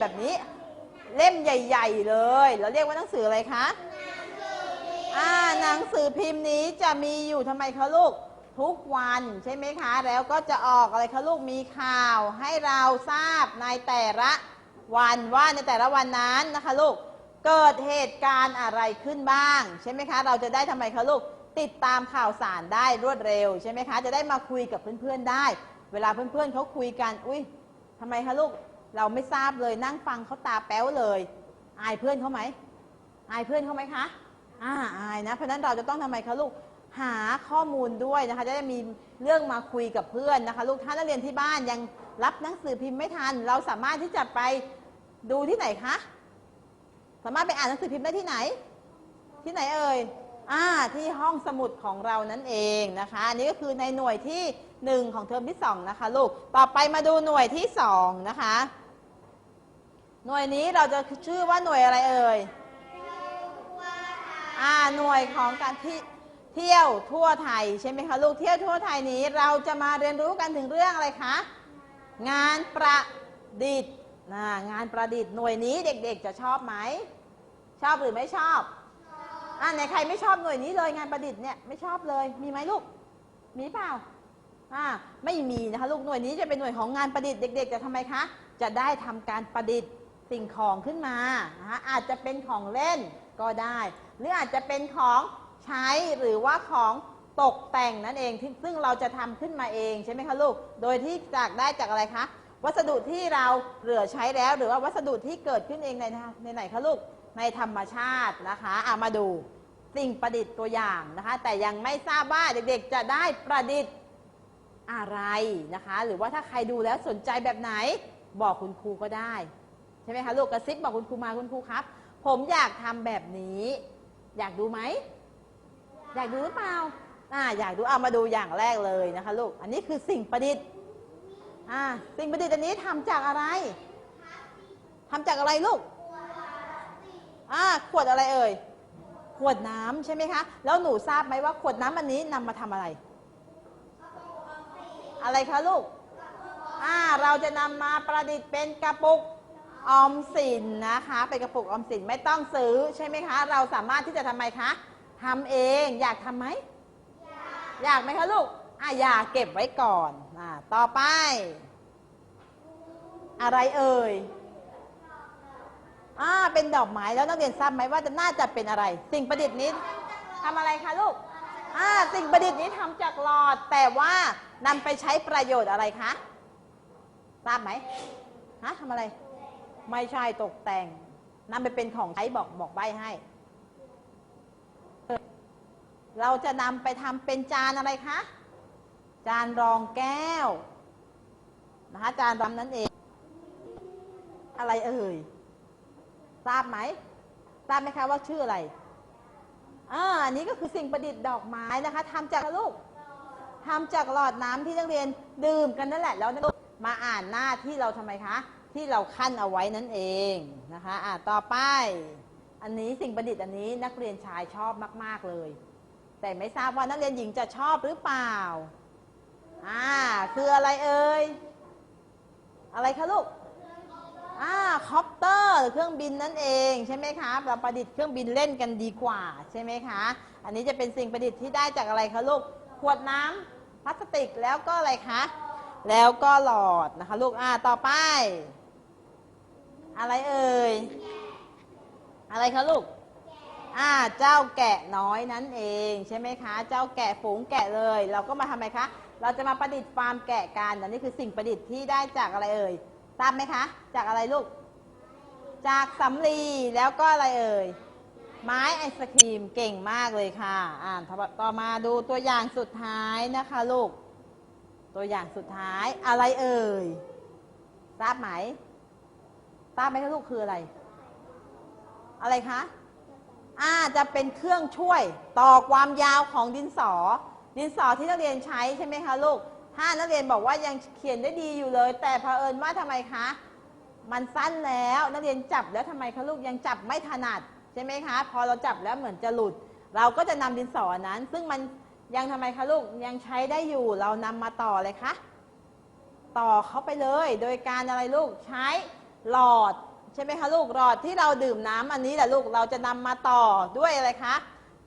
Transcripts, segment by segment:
แบบนี้เล่มใหญ่ ๆ เลย เราเรียกว่าหนังสืออะไรคะอ่าหนังสือพิมพ์นี้จะมีอยู่ทำไมคะลูกทุกวันใช่ไหมคะ แล้วก็จะออกอะไรคะลูกมีข่าว ให้เราทราบในแต่ละวันว่าในแต่ละวันนั้นนะคะลูกเกิดเหตุการณ์อะไรขึ้นบ้าง ใช่ไหมคะ เราจะได้ทำไมคะลูกติดตามข่าวสารได้รวดเร็วใช่ไหมคะ จะได้มาคุยกับเพื่อนๆได้ เวลาเพื่อนๆเขาคุยกัน อุ้ยทำไมคะลูก เราไม่ทราบเลยนั่งฟังเขาตาแป๊วเลย อายเพื่อนเขาไหมอายเพื่อนเขาไหมคะอ่าอายนะเพราะนั้นเราจะต้องทำไมคะลูกหาข้อมูลด้วยนะคะ จะได้มีเรื่องมาคุยกับเพื่อนนะคะ ลูกถ้านักเรียนที่บ้านยังรับหนังสือพิมพ์ไม่ทัน เราสามารถที่จะไปดูที่ไหนคะสามารถไปอ่านหนังสือพิมพ์ได้ที่ไหน ที่ไหนเอ่ยอ่าที่ห้องสมุดของเรานั่นเองนะคะ อันนี้ก็คือในหน่วยที่หนึ่งของเทอมที่สองนะคะ ลูกต่อไปมาดูหน่วยที่สองนะคะ หน่วยนี้เราจะชื่อว่าหน่วยอะไรเอ่ยอ่าหน่วยของการที่เที่ยวทั่วไทยใช่ไหมคะลูกเที่ยวทั่วไทยนี้เราจะมาเรียนรู้กันถึงเรื่องอะไรคะงานประดิษฐ์นะงานประดิษฐ์หน่วยนี้เด็กๆจะชอบไหมชอบหรือไม่ชอบอ่าไหนใครไม่ชอบหน่วยนี้เลยงานประดิษฐ์เนี่ยไม่ชอบเลยมีไหมลูกมีเปล่าอ่าไม่มีนะคะลูกหน่วยนี้จะเป็นหน่วยของงานประดิษฐ์เด็ก ๆ จะทำไมคะจะได้ทำการประดิษฐ์ สิ่งของขึ้นมานะคะอาจจะเป็นของเล่นก็ได้ หรืออาจจะเป็นของใช้หรือว่าของตกแต่งนั่นเองซึ่งเราจะทำขึ้นมาเองใช่ไหมคะลูก โดยที่จากได้จากอะไรคะวัสดุที่เราเหลือใช้แล้ว หรือว่าวัสดุที่เกิดขึ้นเองในในไหนคะลูกในธรรมชาตินะคะเอะมาดูสิ่งประดิษฐ์ตัวอย่างนะคะ แต่ยังไม่ทราบว่าเด็กๆจะได้ประดิษฐ์อะไรนะคะ หรือว่าถ้าใครดูแล้วสนใจแบบไหนบอกคุณครูก็ได้ ช่ไหมคะลูกกระซิบบอกคุณครูมาคุณครูครับ ผมอยากทำแบบนี้ อยากดูไหม อยากดูหรือเปล่าอ่าอยากดูเอามาดูอย่างแรกเลยนะคะลูกอันนี้คือสิ่งประดิษฐ์อ่าสิ่งประดิษฐ์อันนี้ทำจากอะไรทำจากอะไรลูกอ่าขวดอะไรเอ่ยขวดน้ำใช่ไหมคะ แล้วหนูทราบไหมว่าขวดน้ำอันนี้นำมาทำอะไร อะไรคะลูกอ่าเราจะนำมาประดิษฐ์เป็นกระปุก ออมสินนะคะเป็นกระปุกออมสินไม่ต้องซื้อใช่ไหมคะ เราสามารถที่จะทำไมคะทำเองอยากทำไหมอยากไหมคะลูกอ่าอยากเก็บไว้ก่อนอ่าต่อไป อะไรเอ่ยอ่าเป็นดอกไม้แล้วนักเรียนทราบไหมว่าจะน่าจะเป็นอะไร สิ่งประดิษฐ์นี้ทำอะไรคะลูกอ่าสิ่งประดิษฐ์นี้ทำจากหลอด แต่ว่านำไปใช้ประโยชน์อะไรคะทราบไหมฮะทำอะไร ไม่ใช่ตกแต่งนำไปเป็นของใช้บอกบอกใบให้ เราจะนำไปทำเป็นจานอะไรคะ จานรองแก้วนะคะจานรำนั่นเอง อะไรเอ่ย ทราบไหม ทราบไหมคะว่าชื่ออะไรอ่าอันนี้ก็คือสิ่งประดิษฐ์ดอกไม้นะคะทำจากลูกทำจากหลอดน้ำที่นักเรียนดื่มกันนั่นแหละแล้วมาอ่านหน้าที่เราทำไมคะ ที่เราขั้นเอาไว้นั่นเองนะคะอ่าต่อไป อันนี้สิ่งประดิษฐ์อันนี้นักเรียนชายชอบมาก ๆเลย แต่ไม่ทราบว่านักเรียนหญิงจะชอบหรือเปล่าอ่าคืออะไรเอ่ยอะไรคะลูกอ่าคอปเตอร์เครื่องบินนั่นเองใช่ไหมคะเราประดิษฐ์เครื่องบินเล่นกันดีกว่าใช่ไหมคะ อันนี้จะเป็นสิ่งประดิษฐ์ที่ได้จากอะไรคะลูกขวดน้ำพลาสติกแล้วก็อะไรคะแล้วก็หลอดนะคะ ลูกอ่าต่อไป อะไรเอ่ย อะไรคะลูก อ่า เจ้าแกะน้อยนั่นเองใช่ไหมคะ เจ้าแกะฝูงแกะเลย เราก็มาทำไมคะ เราจะมาประดิษฐ์ฟาร์มแกะกันอันนี้คือสิ่งประดิษฐ์ที่ได้จากอะไรเอ่ย ทราบไหมคะ จากอะไรลูก จากสำลีแล้วก็อะไรเอ่ย ไม้ไอศครีมเก่งมากเลยค่ะ อ่านต่อมาดูตัวอย่างสุดท้ายนะคะลูก ตัวอย่างสุดท้ายอะไรเอ่ย ทราบไหม ทราบไหมลูกคืออะไร อะไรคะอ่าจะเป็นเครื่องช่วยต่อความยาวของดินสอ ดินสอที่นักเรียนใช้ใช่ไหมคะลูก ถ้านักเรียนบอกว่ายังเขียนได้ดีอยู่เลย แต่เผอิญว่าทำไมคะ มันสั้นแล้วนักเรียนจับแล้วทำไมคะลูกยังจับไม่ถนัดใช่ไหมคะ พอเราจับแล้วเหมือนจะหลุด เราก็จะนำดินสอนั้น ซึ่งมันยังทำไมคะลูกยังใช้ได้อยู่ เรานำมาต่อเลยคะต่อเข้าไปเลย โดยการอะไรลูกใช้ หลอดใช่ไหมคะลูกหลอดที่เราดื่มน้ำอันนี้แหละลูกเราจะนำมาต่อด้วยอะไรคะ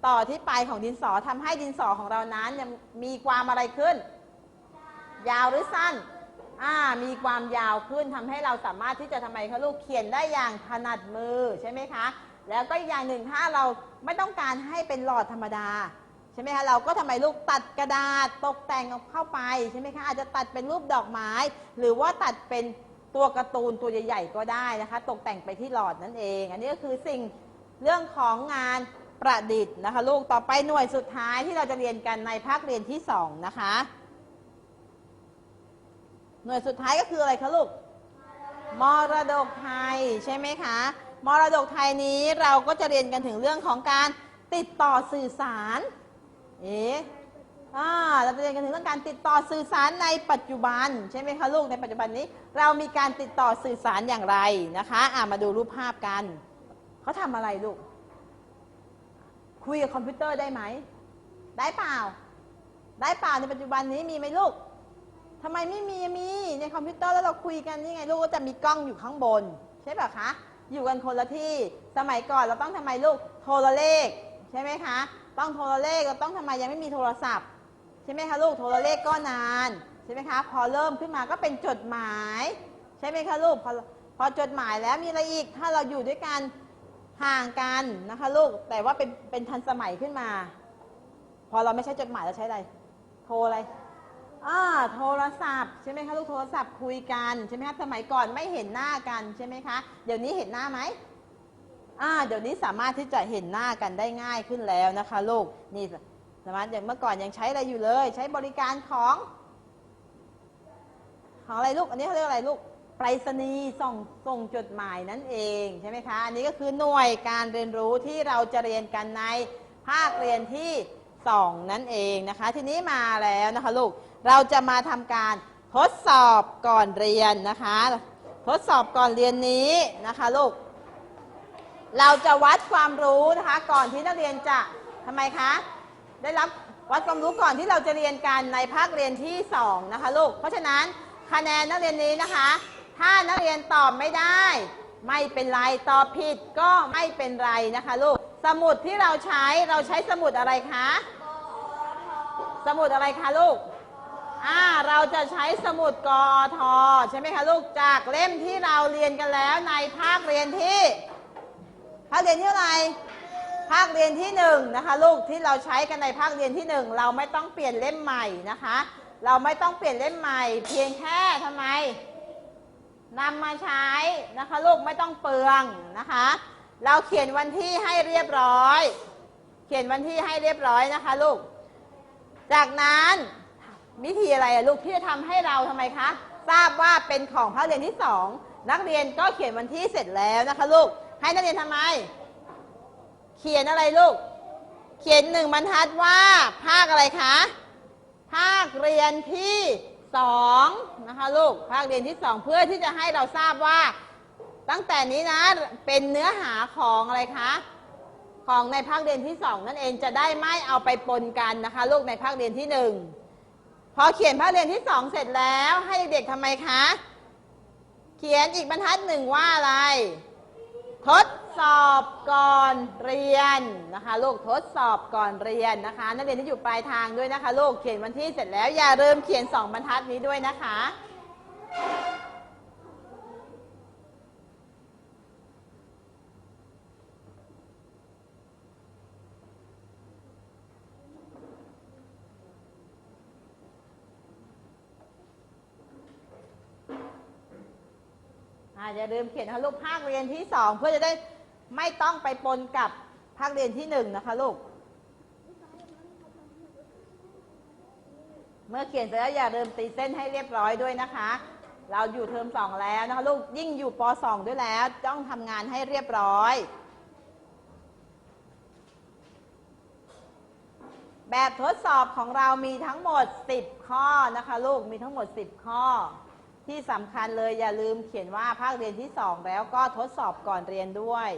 ต่อที่ปลายของดินสอทำให้ดินสอของเรานั้นเนี่ยมีความอะไรขึ้น ยาวหรือสั้นอ่ามีความยาวขึ้นทำให้เราสามารถที่จะทำไมคะลูกเขียนได้อย่างถนัดมือใช่ไหมคะ แล้วก็อีกอย่างหนึ่งถ้าเราไม่ต้องการให้เป็นหลอดธรรมดาใช่ไหมคะเราก็ทำไมลูกตัดกระดาษตกแต่งเข้าไปใช่ไหมคะอาจจะตัดเป็นรูปดอกไม้ หรือว่าตัดเป็น ตัวการ์ตูนตัวใหญ่ๆก็ได้นะคะ ตกแต่งไปที่หลอดนั่นเอง อันนี้ก็คือสิ่งเรื่องของงานประดิษฐ์นะคะ ลูกต่อไปหน่วยสุดท้ายที่เราจะเรียนกันในภาคเรียนที่สองนะคะ หน่วยสุดท้ายก็คืออะไรคะลูกมรดกไทยใช่ไหมคะมรดกไทยนี้เราก็จะเรียนกันถึงเรื่องของการติดต่อสื่อสาร เอ๊ะ อ่าเราจะเรียนกันถึงเรื่องการติดต่อสื่อสารในปัจจุบัน ใช่ไหมคะลูกในปัจจุบันนี้ เรามีการติดต่อสื่อสารอย่างไรนะคะอ่ามาดูรูปภาพกันเขาทำอะไรลูก คุยกับคอมพิวเตอร์ได้ไหม ได้เปล่า ได้เปล่าในปัจจุบันนี้มีไหมลูกทำไมไม่มีมีในคอมพิวเตอร์แล้วเราคุยกันนี่ไงลูกก็จะมีกล้องอยู่ข้างบน ใช่ป่ะคะอยู่กันคนละที่สมัยก่อนเราต้องทำไมลูกโทรเลขใช่ไหมคะ ต้องโทรเลขเราต้องทำไมยังไม่มีโทรศัพท์ ใช่ไหมคะลูกโทรเลขก็นานใช่ไหมคะพอเริ่มขึ้นมาก็เป็นจดหมาย ใช่ไหมคะลูกพอพอจดหมายแล้วมีอะไรอีกถ้าเราอยู่ด้วยกันห่างกันนะคะลูกแต่ว่าเป็นเป็นทันสมัยขึ้นมา พอเราไม่ใช้จดหมายเราใช้อะไรโทรอะไรอ่าโทรศัพท์ใช่ไหมคะลูกโทรศัพท์คุยกันใช่ไหมคะสมัยก่อนไม่เห็นหน้ากันใช่ไหมคะเดี๋ยวนี้เห็นหน้าไหมอ่าเดี๋ยวนี้สามารถที่จะเห็นหน้ากันได้ง่ายขึ้นแล้วนะคะลูกนี่ สมารถอย่างเมื่อก่อนยังใช้อะไรอยู่เลย ใช้บริการของของอะไรลูก อันนี้เขาเรียกอะไรลูกไปรษณีย์ส่งส่งจดหมายนั่นเองใช่ไหมคะ อันนี้ก็คือหน่วยการเรียนรู้ที่เราจะเรียนกันในภาคเรียนที่สองนั่นเองนะคะ ทีนี้มาแล้วนะคะลูก เราจะมาทำการทดสอบก่อนเรียนนะคะ ทดสอบก่อนเรียนนี้นะคะลูก เราจะวัดความรู้นะคะ ก่อนที่นักเรียนจะทำไมคะ ได้รับวัดความรู้ก่อนที่เราจะเรียนกันในภาคเรียนที่ 2 นะคะลูก เพราะฉะนั้นคะแนนนักเรียนนี้นะคะ ถ้านักเรียนตอบไม่ได้ ไม่เป็นไร ตอบผิดก็ไม่เป็นไรนะคะลูก สมุดที่เราใช้เราใช้สมุดอะไรคะ สมุดอะไรคะลูกอ่าเราจะใช้สมุดกอทใช่ไหมคะลูก จากเล่มที่เราเรียนกันแล้วในภาคเรียนที่ภาคเรียนที่อะไร ภาคเรียนที่หนึ่งนะคะลูกที่เราใช้กันในภาคเรียนที่หนึ่งเราไม่ต้องเปลี่ยนเล่มใหม่นะคะ เราไม่ต้องเปลี่ยนเล่มใหม่ เพียงแค่ทำไมนำมาใช้นะคะลูกไม่ต้องเปลืองนะคะ เราเขียนวันที่ให้เรียบร้อย เขียนวันที่ให้เรียบร้อยนะคะลูก จากนั้นวิธีอะไรลูกที่จะทำให้เราทำไมคะทราบว่าเป็นของภาคเรียนที่สองนักเรียนก็เขียนวันที่เสร็จแล้วนะคะลูกให้นักเรียนทำไม ขียนอะไรลูก เขียนหนึ่งบรรทัดว่า ภาคอะไรคะ ภาคเรียนที่สองนะคะลูก ภาคเรียนที่สองเพื่อที่จะให้เราทราบว่า ตั้งแต่นี้นะเป็นเนื้อหาของอะไรคะ ของในภาคเรียนที่สองนั่นเองจะได้ไม่เอาไปปนกันนะคะ ลูกในภาคเรียนที่หนึ่งพอเขียนภาคเรียนที่สองเสร็จแล้วให้เด็กๆทำไมคะ เขียนอีกบรรทัดหนึ่งว่าอะไร ทดสอบก่อนเรียนนะคะลูกทดสอบก่อนเรียนนะคะ นักเรียนที่อยู่ปลายทางด้วยนะคะลูกเขียนวันที่เสร็จแล้วอย่าลืมเขียนสองบรรทัดนี้ด้วยนะคะ ออย่าลืมเขียนนะคะลูกภาคเรียนที่สองเพื่อจะได้ไม่ต้องไปปนกับภาคเรียนที่หนึ่งนะคะลูก เมื่อเขียนเสร็จแล้วอย่าลืมตีเส้นให้เรียบร้อยด้วยนะคะ เราอยู่เทอมสองแล้วนะคะลูกยิ่งอยู่ปสองด้วยแล้ว ต้องทำงานให้เรียบร้อย แบบทดสอบของเรามีทั้งหมด 10 ข้อนะคะลูกมีทั้งหมด 10 ข้อ ที่สำคัญเลยอย่าลืมเขียนว่าภาคเรียนที่สองแล้วก็ทดสอบก่อนเรียนด้วย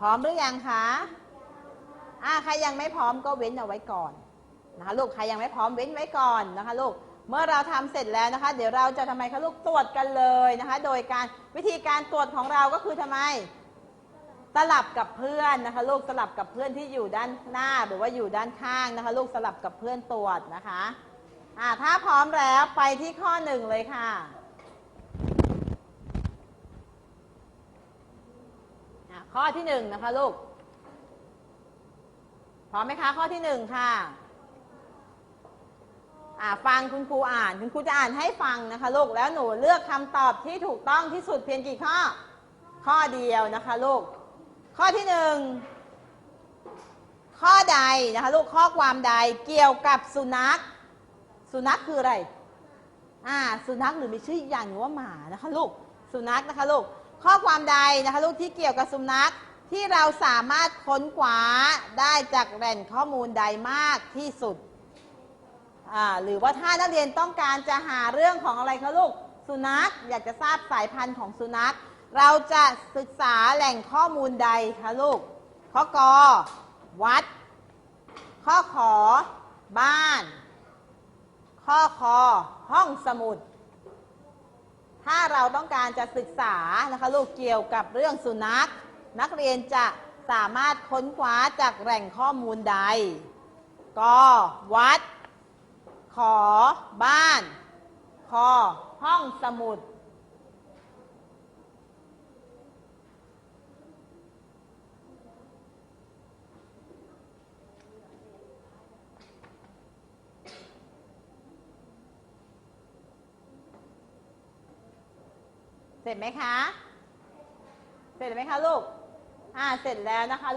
พร้อมหรือยังคะอ่าใครยังไม่พร้อมก็เว้นเอาไว้ก่อนนะคะลูกใครยังไม่พร้อมเว้นไว้ก่อนนะคะลูก เมื่อเราทำเสร็จแล้วนะคะ เดี๋ยวเราจะทำไมคะลูกตรวจกันเลยนะคะ โดยการวิธีการตรวจของเราก็คือทำไมสลับกับเพื่อนนะคะ ลูกสลับกับเพื่อนที่อยู่ด้านหน้าหรือว่าอยู่ด้านข้างนะคะ ลูกสลับกับเพื่อนตรวจนะคะอ่าถ้าพร้อมแล้วไปที่ข้อหนึ่งเลยค่ะอะข้อที่หนึ่งนะคะลูกพร้อมไหมคะข้อที่หนึ่งค่ะ อ่าฟังคุณครูอ่าน คุณครูจะอ่านให้ฟังนะคะลูกแล้วหนูเลือกคำตอบที่ถูกต้องที่สุดเพียงกี่ข้อ ข้อเดียวนะคะลูก ข้อที่หนึ่งข้อใดนะคะลูกข้อความใดเกี่ยวกับสุนัข สุนัขคืออะไรอ่าสุนัขหรือมีชื่ออีกอย่างหนึ่งว่าหมานะคะลูกสุนัขนะคะลูกข้อความใดนะคะลูกที่เกี่ยวกับสุนัขที่เราสามารถค้นคว้าได้จากแหล่งข้อมูลใดมากที่สุด อ่าหรือว่าถ้านักเรียนต้องการจะหาเรื่องของอะไรคะลูก สุนัขอยากจะทราบสายพันธุ์ของสุนัข เราจะศึกษาแหล่งข้อมูลใดคะลูก ข้อกอวัด ข้อขอ บ้าน ข้อคอ ห้องสมุด ถ้าเราต้องการจะศึกษานะคะลูกเกี่ยวกับเรื่องสุนัข นักเรียนจะสามารถค้นคว้าจากแหล่งข้อมูลใดกวัด ขอบ้าน คอ ห้องสมุด เสร็จไหมคะ เสร็จไหมคะลูก อ่า เสร็จแล้วนะคะ